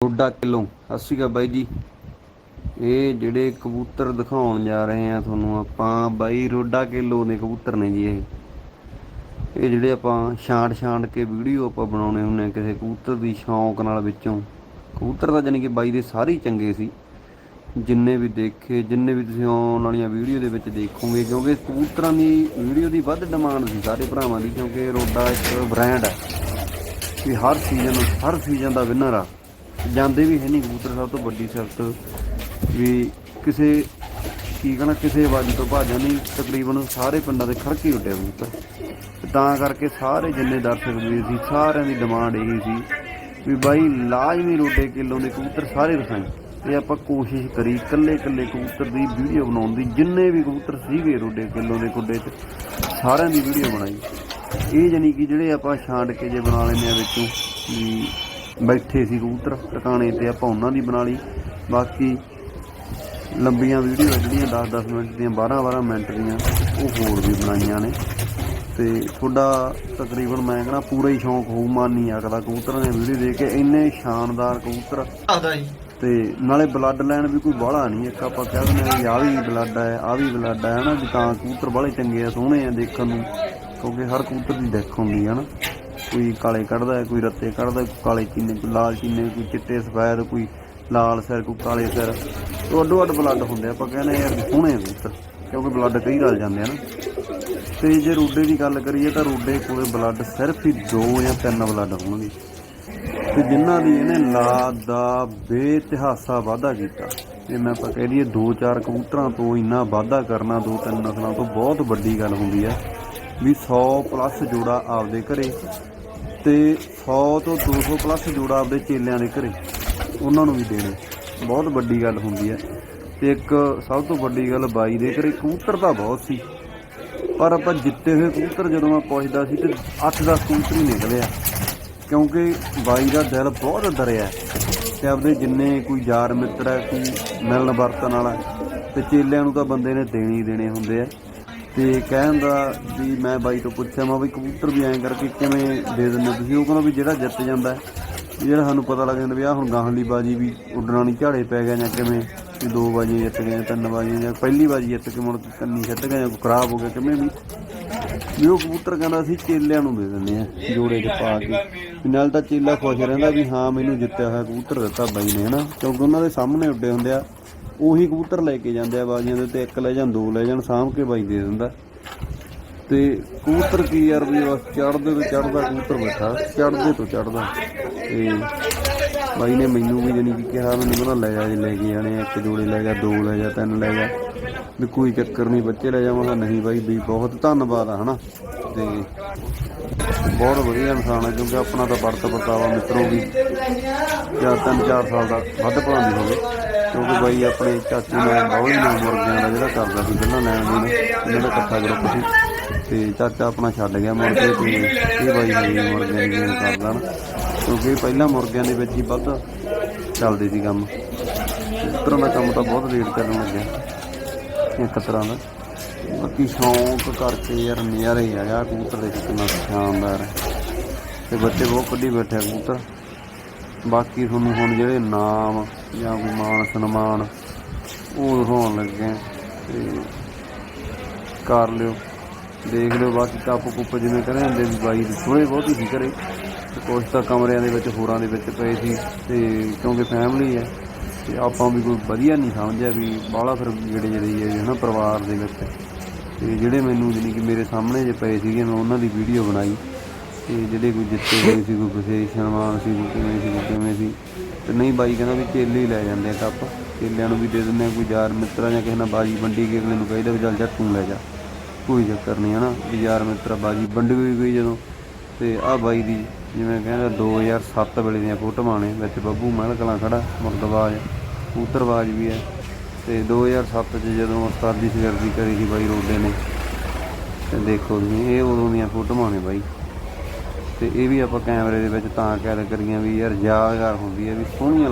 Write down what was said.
ਰੋਡਾ kilo. ਸਤਿ ਸ਼੍ਰੀ ਅਕਾਲ ਬਾਈ ਜੀ। ਇਹ ਜਿਹੜੇ ਕਬੂਤਰ ਦਿਖਾਉਣ ਜਾ ਰਹੇ ਆ ਤੁਹਾਨੂੰ ਆਪਾਂ, ਬਾਈ ਰੋਡਾ ਕਿਲੋ ਦੇ ਕਬੂਤਰ ਨੇ ਜੀ ਇਹ। ਇਹ ਜਿਹੜੇ ਆਪਾਂ ਛਾਂਟ ਛਾਂਟ ਕੇ ਵੀਡੀਓ ਆਪਾਂ ਬਣਾਉਣੇ ਹੁੰਨੇ ਆ ਕਿਸੇ ਕਬੂਤਰ ਦੀ ਸ਼ੌਂਕ ਨਾਲ ਵਿੱਚੋਂ। ਕਬੂਤਰ ਤਾਂ ਜਾਨੀ ਕਿ ਬਾਈ ਦੇ ਸਾਰੇ ਚੰਗੇ ਸੀ। ਜਿੰਨੇ ਵੀ ਦੇਖੇ, ਜਿੰਨੇ ਵੀ ਤੁਸੀਂ ਆਉਣ ਵਾਲੀਆਂ ਵੀਡੀਓ ਦੇ ਵਿੱਚ ਦੇਖੋਗੇ, ਕਿਉਂਕਿ ਕਬੂਤਰਾਂ ਦੀ ਵੀਡੀਓ ਦੀ ਵੱਧ ਡਿਮਾਂਡ ਸੀ ਸਾਰੇ ਭਰਾਵਾਂ ਦੀ, ਕਿਉਂਕਿ ਰੋਡਾ ਇੱਕ ਬ੍ਰਾਂਡ ਹੈ ਵੀ ਹਰ ਸੀਜ਼ਨ ਹਰ ਸੀਜ਼ਨ ਦਾ ਵਿਨਰ ਆ। ਜਾਂਦੇ ਵੀ ਹੈ ਨਹੀਂ, ਕਬੂਤਰ ਸਭ ਤੋਂ ਵੱਡੀ ਸਿਫਤ ਵੀ ਕਿਸੇ, ਕੀ ਕਹਣਾ, ਕਿਸੇ ਆਵਾਜ਼ ਤੋਂ ਭਾਜਾ ਨਹੀਂ, ਤਕਰੀਬਨ ਸਾਰੇ ਪਿੰਡਾਂ ਦੇ ਖੜਕੇ ਉੱਡਿਆ ਕਬੂਤਰ। ਤਾਂ ਕਰਕੇ ਸਾਰੇ ਜਿੰਨੇ ਦਰਸ਼ਕ ਵੀ ਸੀ, ਸਾਰਿਆਂ ਦੀ ਡਿਮਾਂਡ ਇਹੀ ਸੀ ਵੀ ਬਾਈ ਲਾਜ਼ਮੀ ਰੋਡੇ ਕਿਲੋ ਦੇ ਕਬੂਤਰ ਸਾਰੇ ਰਸਾਈ ਤੇ ਆਪਾਂ ਕੋਸ਼ਿਸ਼ ਕਰੀ ਇਕੱਲੇ ਇਕੱਲੇ ਕਬੂਤਰ ਦੀ ਵੀਡੀਓ ਬਣਾਉਣ ਦੀ, ਜਿੰਨੇ ਵੀ ਕਬੂਤਰ ਸੀਗੇ ਰੋਡੇ ਕਿਲੋ ਦੇ ਕੁੱਡੇ 'ਚ, ਸਾਰਿਆਂ ਦੀ ਵੀਡੀਓ ਬਣਾਈ। ਇਹ ਜਾਨੀ ਕਿ ਜਿਹੜੇ ਆਪਾਂ ਛਾਂਟ ਕੇ ਜੇ ਬਣਾ ਲੈਂਦੇ ਆ ਵਿੱਚੋਂ, ਵੀ ਬੈਠੇ ਸੀ ਕਬੂਤਰ ਟਿਕਾਣੇ ਤੇ ਆਪਾਂ ਉਹਨਾਂ ਦੀ ਬਣਾ ਲਈ। ਬਾਕੀ ਲੰਬੀਆਂ ਵੀਡੀਓ ਜਿਹੜੀਆਂ 10-10 ਮਿੰਟ ਦੀਆਂ 12-12 ਮਿੰਟ ਦੀਆਂ ਉਹ ਹੋਰ ਵੀ ਬਣਾਈਆਂ ਨੇ। ਤੇ ਤੁਹਾਡਾ ਤਕਰੀਬਨ ਮੈਂ ਕਹਿੰਦਾ ਪੂਰਾ ਹੀ ਸ਼ੌਂਕ ਹੋਊ ਮਨ ਨਹੀਂ ਆਕਦਾ ਕਬੂਤਰਾਂ ਦੀਆਂ ਵੀਡੀਓ ਦੇਖ ਕੇ। ਇੰਨੇ ਸ਼ਾਨਦਾਰ ਕਬੂਤਰ। ਆਦਾ ਜੀ। ਤੇ ਨਾਲੇ ਬਲੱਡ ਲਾਈਨ ਵੀ ਕੋਈ ਬਾਹਲਾ ਨਹੀਂ ਇੱਕ ਆਪਾਂ ਕਹਿ ਦਿੰਦੇ ਆ ਵੀ ਆ ਵੀ ਬਲੱਡ ਹੈ ਆ ਵੀ ਬਲੱਡ ਹੈ ਹਨਾ? ਤਾਂ ਕਬੂਤਰ ਬਾਹਲੇ ਚੰਗੇ ਆ ਸੋਹਣੇ ਆ ਦੇਖਣ ਨੂੰ ਕਿਉਂਕਿ ਹਰ ਕਬੂਤਰ ਦੀ ਦੇਖ ਹੁੰਦੀ ਹੈ ਨਾ ਕੋਈ ਕਾਲੇ ਕੱਢਦਾ, ਕੋਈ ਰੱਤੇ ਕੱਢਦਾ, ਕੋਈ ਕਾਲੇ ਚੀਨੇ, ਕੋਈ ਲਾਲ ਚੀਨੇ, ਕੋਈ ਚਿੱਟੇ ਸਫੈਦ, ਕੋਈ ਲਾਲ ਸਿਰ, ਕੋਈ ਕਾਲੇ ਸਿਰ। ਉਹ ਅੱਡੋ ਅੱਡ ਬਲੱਡ ਹੁੰਦੇ ਆਪਾਂ ਕਹਿੰਦੇ ਯਾਰ ਵੀ ਸੋਹਣੇ ਕਬੂਤਰ ਕਿਉਂਕਿ ਬਲੱਡ ਕਈ ਰਲ ਜਾਂਦੇ ਆ ਨਾ। ਤੇ ਜੇ ਰੋਡੇ ਦੀ ਗੱਲ ਕਰੀਏ ਤਾਂ ਰੋਡੇ ਕੋਲੇ ਬਲੱਡ ਸਿਰਫ ਹੀ ਦੋ ਜਾਂ ਤਿੰਨ ਬਲੱਡ ਹੋਣਗੇ। ਤੇ ਜਿਨ੍ਹਾਂ ਦੀ ਇਹਨੇ ਲਾ ਦਾ ਬੇਤਿਹਾਸਾ ਵਾਧਾ ਕੀਤਾ ਜੇ ਮੈਂ ਆਪਾਂ ਕਹਿ ਦਈਏ ਦੋ ਚਾਰ ਕਬੂਤਰਾਂ ਤੋਂ ਇੰਨਾ ਵਾਧਾ ਕਰਨਾ, ਦੋ ਤਿੰਨ ਨਸਲਾਂ ਤੋਂ ਬਹੁਤ ਵੱਡੀ ਗੱਲ ਹੁੰਦੀ ਹੈ ਵੀ 100 ਪਲੱਸ ਜੋੜਾ ਆਪਦੇ ਘਰੇ ਤੇ 100 ਤੋਂ 200 ਪਲੱਸ ਜੋੜਾ ਆਪਦੇ ਚੇਲਿਆਂ ਦੇ ਘਰੇ। ਉਹਨਾਂ ਨੂੰ ਵੀ ਦੇਣੇ। ਬਹੁਤ ਵੱਡੀ ਗੱਲ ਹੁੰਦੀ ਹੈ। ਤੇ ਇੱਕ ਸਭ ਤੋਂ ਵੱਡੀ ਗੱਲ ਬਾਈ ਦੇ ਘਰੇ ਕਬੂਤਰ ਤਾਂ ਬਹੁਤ ਸੀ। ਪਰ ਆਪਾਂ ਜਿੱਤੇ ਹੋਏ ਕਬੂਤਰ ਜਦੋਂ ਮੈਂ ਪੁੱਛਦਾ ਸੀ ਤੇ 8-10 ਕਬੂਤਰ ਹੀ ਨਿਕਲੇ ਆ। ਕਿਉਂਕਿ ਬਾਈ ਦਾ ਦਿਲ ਬਹੁਤ ਦਰਿਆ ਹੈ ਤੇ ਆਪਦੇ ਜਿੰਨੇ ਕੋਈ ਯਾਰ ਮਿੱਤਰ ਹੈ, ਕੋਈ ਮਿਲਣ ਵਰਤਣ ਵਾਲਾ ਤੇ ਚੇਲਿਆਂ ਨੂੰ ਤਾਂ ਬੰਦੇ ਨੇ ਦੇਣੇ ਹੀ ਦੇਣੇ ਹੁੰਦੇ ਆ। ਤੇ ਕਹਿਣ ਦਾ ਵੀ ਮੈਂ ਬਾਈ ਤੋਂ ਪੁੱਛਿਆ, ਮੈਂ ਵੀ ਕਬੂਤਰ ਵੀ ਐਂ ਕਰਕੇ ਕਿਵੇਂ ਦੇ ਦਿੰਦੇ ਤੁਸੀਂ? ਉਹ ਕਹਿੰਦਾ ਵੀ ਜਿਹੜਾ ਜਿੱਤ ਜਾਂਦਾ ਜਿਹੜਾ ਸਾਨੂੰ ਪਤਾ ਲੱਗ ਜਾਂਦਾ ਵੀ ਆ ਹੁਣ ਗਾਹਾਂ ਦੀ ਬਾਜੀ ਵੀ ਉੱਡਣਾ ਨਹੀਂ, ਝਾੜੇ ਪੈ ਗਿਆ ਜਾਂ ਕਿਵੇਂ ਵੀ ਦੋ ਬਾਜੀਆਂ ਜਿੱਤ ਗਏ ਤਿੰਨ ਬਾਜੀਆਂ ਜਾਂ ਪਹਿਲੀ ਬਾਜੀ ਜਿੱਤ ਕੇ ਮੁੜ ਕੰਨੀ ਛੱਡ ਗਏ ਜਾਂ ਖਰਾਬ ਹੋ ਗਿਆ, ਕਿਵੇਂ ਵੀ। ਵੀ ਉਹ ਕਬੂਤਰ ਕਹਿੰਦਾ ਅਸੀਂ ਚੇਲਿਆਂ ਨੂੰ ਦੇ ਦਿੰਦੇ ਆ ਜੋੜੇ 'ਚ ਪਾ ਕੇ। ਨਾਲ ਤਾਂ ਚੇਲਾ ਖੁਸ਼ ਰਹਿੰਦਾ ਵੀ ਹਾਂ, ਮੈਨੂੰ ਜਿੱਤਿਆ ਹੋਇਆ ਕਬੂਤਰ ਦਿੱਤਾ ਬਾਈ ਨੇ, ਹਨਾ? ਕਿਉਂਕਿ ਉਹਨਾਂ ਦੇ ਸਾਹਮਣੇ ਉੱਡੇ ਹੁੰਦੇ ਆ ਉਹੀ ਕਬੂਤਰ ਲੈ ਕੇ ਜਾਂਦੇ ਆ ਬਾਜੀਆਂ ਦੇ ਤੇ ਇੱਕ ਲੈ ਜਾਣ ਦੋ ਲੈ ਜਾਣ, ਸਾਂਭ ਕੇ ਬਾਈ ਦੇ ਦਿੰਦਾ। ਤੇ ਕਬੂਤਰ ਕੀ ਯਾਰ ਵੀ ਬਸ ਚੜਦੇ ਤੋਂ ਚੜਦਾ ਕਬੂਤਰ ਬੈਠਾ ਚੜਦੇ ਤੋਂ ਚੜਦਾ ਤੇ ਬਾਈ ਨੇ ਮੈਨੂੰ ਵੀ ਜਾਨੀ ਕਿ ਕਿਹਾ, ਮੈਨੂੰ ਕਹਿੰਦਾ ਲੈ ਜਾ ਜੇ, ਲੈ ਕੇ ਜਾਣੇ ਇੱਕ ਜੋੜੇ ਲੈ ਜਾ, ਦੋ ਲੈ ਜਾ, ਤਿੰਨ ਲੈ ਜਾ। ਵੀ ਕੋਈ ਚੱਕਰ ਨਹੀਂ, ਬੱਚੇ ਲੈ ਜਾਵਾਂ ਨਹੀਂ ਬਾਈ, ਵੀ ਬਹੁਤ ਧੰਨਵਾਦ ਆ, ਹਨਾ। ਤੇ ਬਹੁਤ ਵਧੀਆ ਇਨਸਾਨ ਹੈ ਕਿਉਂਕਿ ਆਪਣਾ ਤਾਂ ਵਰਤ ਵਰਤਾਵਾ ਮਿੱਤਰੋ ਵੀ, ਜਾਂ ਤਿੰਨ ਚਾਰ ਸਾਲ ਦਾ ਵੱਧ ਭਾਂਦੀ ਹੋਵੇ। ਕਿਉਂਕਿ ਬਾਈ ਆਪਣੇ ਚਾਚੇ ਨਾਲ ਬੌਲੀ ਨਾਲ ਮੁਰਗਿਆਂ ਦਾ ਜਿਹੜਾ ਕਰਦਾ ਸੀ ਪਹਿਲਾਂ ਲੈਣ ਦੇਣ ਇਹਨਾਂ ਦਾ ਇਕੱਠਾ ਗਰੁੱਪ ਸੀ ਤੇ ਚਾਚਾ ਆਪਣਾ ਛੱਡ ਗਿਆ ਮੁੜ ਤੇ ਇਹ ਬਾਈ ਨੇ ਮੁਰਗਿਆਂ ਦੀ ਗੇਮ ਕਰਦਾ ਨਾ। ਕਿਉਂਕਿ ਪਹਿਲਾਂ ਮੁਰਗਿਆਂ ਦੇ ਵਿੱਚ ਹੀ ਵੱਧ ਚੱਲਦੇ ਸੀ ਕੰਮ। ਇਸ ਤਰ੍ਹਾਂ ਦਾ ਕੰਮ ਤਾਂ ਬਹੁਤ ਲੇਟ ਕਰਨ ਲੱਗਿਆ, ਇੱਕ ਤਰ੍ਹਾਂ ਦਾ। ਬਾਕੀ ਸ਼ੌਂਕ ਕਰਕੇ ਯਾਰ ਨਜ਼ਾਰੇ ਹੀ ਆਇਆ ਕਬੂਤਰ ਦੇ ਕਿੰਨਾ ਸ਼ਾਨਦਾਰ ਹੈ। ਤੇ ਬੱਚੇ ਬਹੁਤ ਕੱਢੀ ਬੈਠੇ ਆ ਕਬੂਤਰ। ਬਾਕੀ ਤੁਹਾਨੂੰ ਹੁਣ ਜਿਹੜੇ ਨਾਮ ਜਾਂ ਕੋਈ ਮਾਣ ਸਨਮਾਨ ਉਹ ਦਿਖਾਉਣ ਲੱਗੇ ਆ ਤੇ ਕਰ ਲਿਓ। ਦੇਖ ਲਿਓ ਬਾਕੀ ਟੱਪ ਕੁੱਪ ਜਿਵੇਂ ਕਰੇ ਹੁੰਦੇ ਵੀ ਬਾਈ ਦੀ ਥੋੜੇ ਬਹੁਤ ਹੀ ਸੀ ਘਰੇ ਤੇ ਕੁਛ ਤਾਂ ਕਮਰਿਆਂ ਦੇ ਵਿੱਚ, ਹੋਰਾਂ ਦੇ ਵਿੱਚ ਪਏ ਸੀ ਤੇ ਕਿਉਂਕਿ ਫੈਮਿਲੀ ਹੈ ਤੇ ਆਪਾਂ ਵੀ ਕੋਈ ਵਧੀਆ ਨਹੀਂ ਸਮਝਿਆ ਵੀ ਬਾਹਲਾ ਫਿਰ ਜਿਹੜੇ ਜਿਹੜੇ ਹੈ ਨਾ ਪਰਿਵਾਰ ਦੇ ਵਿੱਚ। ਤੇ ਜਿਹੜੇ ਮੈਨੂੰ ਜਾਣੀ ਕਿ ਮੇਰੇ ਸਾਹਮਣੇ ਜੇ ਪਏ ਸੀਗੇ, ਮੈਂ ਉਹਨਾਂ ਦੀ ਵੀਡੀਓ ਬਣਾਈ। ਤੇ ਜਿਹੜੇ ਕੋਈ ਜਿੱਤੇ ਹੋਏ ਸੀ, ਕੋਈ ਕਿਸੇ ਸਨਮਾਨ ਸੀ, ਕੋਈ ਕਿਵੇਂ ਸੀ, ਕੋਈ ਕਿਵੇਂ ਸੀ ਤੇ ਨਹੀਂ ਬਾਈ, ਕਹਿੰਦਾ ਵੀ ਚੇਲੇ ਹੀ ਲੈ ਜਾਂਦੇ ਆ ਕੱਪ। ਚੇਲਿਆਂ ਨੂੰ ਵੀ ਦੇ ਦਿੰਦੇ ਆ, ਕੋਈ ਯਾਰ ਮਿੱਤਰਾਂ ਜਾਂ ਕਿਸੇ ਨਾਲ ਬਾਜੀ ਵੰਡੀ ਕੇ ਅਗਲੇ ਨੂੰ ਕਹਿੰਦਾ ਵੀ ਚੱਲ ਜਾ, ਤੂੰ ਲੈ ਜਾ। ਕੋਈ ਚੱਕਰ ਨਹੀਂ, ਹਨਾ? ਵੀ ਯਾਰ ਮਿੱਤਰ ਬਾਜੀ ਵੰਡ ਹੋਈ ਗਈ ਜਦੋਂ। ਤੇ ਆ ਬਾਈ ਦੀ ਜਿਵੇਂ ਕਹਿੰਦਾ 2007 ਵੇਲੇ ਦੀਆਂ ਫੋਟੋਆਂ ਨੇ, ਵਿੱਚ ਬੱਬੂ ਮਹਿਲ ਕਲਾਂ ਖੜਾ, ਮੁਰਦਬਾਜ, ਕਬੂਤਰਬਾਜ ਵੀ ਹੈ। ਤੇ 2007 ਚ ਜਦੋਂ ਉਸਤਾਦੀ ਸਿਰਦੀ ਕਰੀ ਸੀ ਬਾਈ ਰੋਡੇ ਨੇ, ਤੇ ਦੇਖੋ ਤੁਸੀਂ, ਇਹ ਉਦੋਂ ਦੀਆਂ ਫੋਟੋਆਂ ਨੇ ਬਾਈ। ਤੇ ਇਹ ਵੀ ਆਪਾਂ ਕੈਮਰੇ ਦੇ ਵਿੱਚ ਤਾਂ ਕੈਦ ਕਰੀਆਂ ਵੀ ਯਾਰ ਯਾਦਗਾਰ ਹੁੰਦੀ ਹੈ ਵੀ ਸੋਹਣੀਆਂ